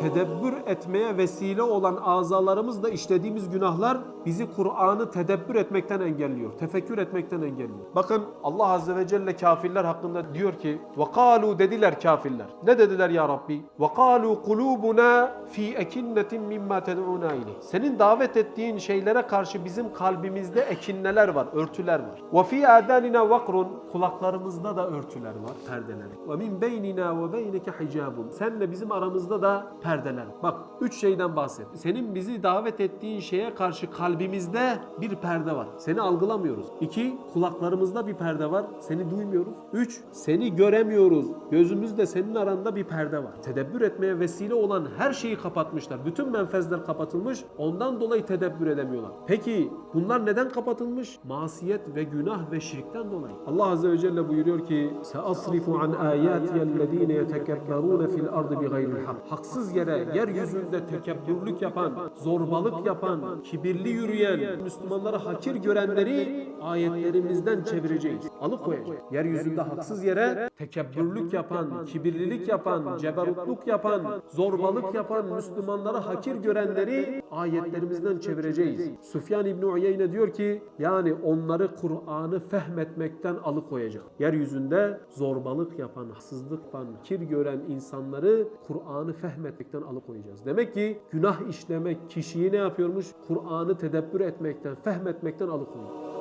tedebbür etmeye vesile olan azalarımızla işlediğimiz günahlar bizi Kur'an'ı tedebbür etmekten engelliyor. Tefekkür etmekten engelliyor. Bakın Allah Azze ve Celle kafirler hakkında diyor ki وَقَالُوا dediler kafirler. Ne dediler ya Rabbi? وَقَالُوا قُلُوبُنَا ف۪ي اَكِنَّةٍ مِمَّا تَدْعُونَا اِلeyh Senin davet ettiğin şeylere karşı bizim kalbimizde ekinneler var, örtüler var. وَفِي آذَانِنَا وَقْرٌ Kulaklarımızda da örtüler var, perdeler. وَمِنْ بَيْنِنَا وَبَيْنِكَ حِجَابٌ Senle bizim aramızda da perdeler. Bak üç şeyden bahset. Senin bizi davet ettiğin şeye karşı kalbimizde bir perde var. Seni algılamıyoruz. İki, kulaklarımızda bir perde var. Seni duymuyoruz. Üç, seni göremiyoruz. Gözümüzde senin aranda bir perde var. Tedebbür etmeye vesile olan her şeyi kapatmışlar. Bütün menfezler kapatılmış. Ondan dolayı tedebbür edemiyorlar. Peki bunlar neden kapatılmış? Masiyet ve günah ve şirkten dolayı. Allah Azze ve Celle buyuruyor ki Seasrifu an ayatiyellezine yetekebberune fil ardı bi gayril hak. Haksız yere yeryüzünde tekebbürlük yapan, zorbalık yapan, kibirli yürüyen, Müslümanları hakir görenleri ayetlerimizden çevireceğiz. Alıkoyacağız. Yeryüzünde haksız yere tekebbürlük yapan, kibirlilik yapan, ceberutluk yapan, zorbalık yapan Müslümanları hakir görenleri ayetlerimizden çevireceğiz. Süfyan İbni Uyeyne diyor ki yani onları Kur'an'ı fehmetmekten alıkoyacağım. Yeryüzünde zorbalık yapan, haksızlık yapan, kir gören insanları Kur'an'ı fehmetmekten alıkoyacağız. Demek ki günah işlemek kişiyi ne yapıyormuş? Kur'an'ı tedebbür etmekten, fehmetmekten alıkoyuyor.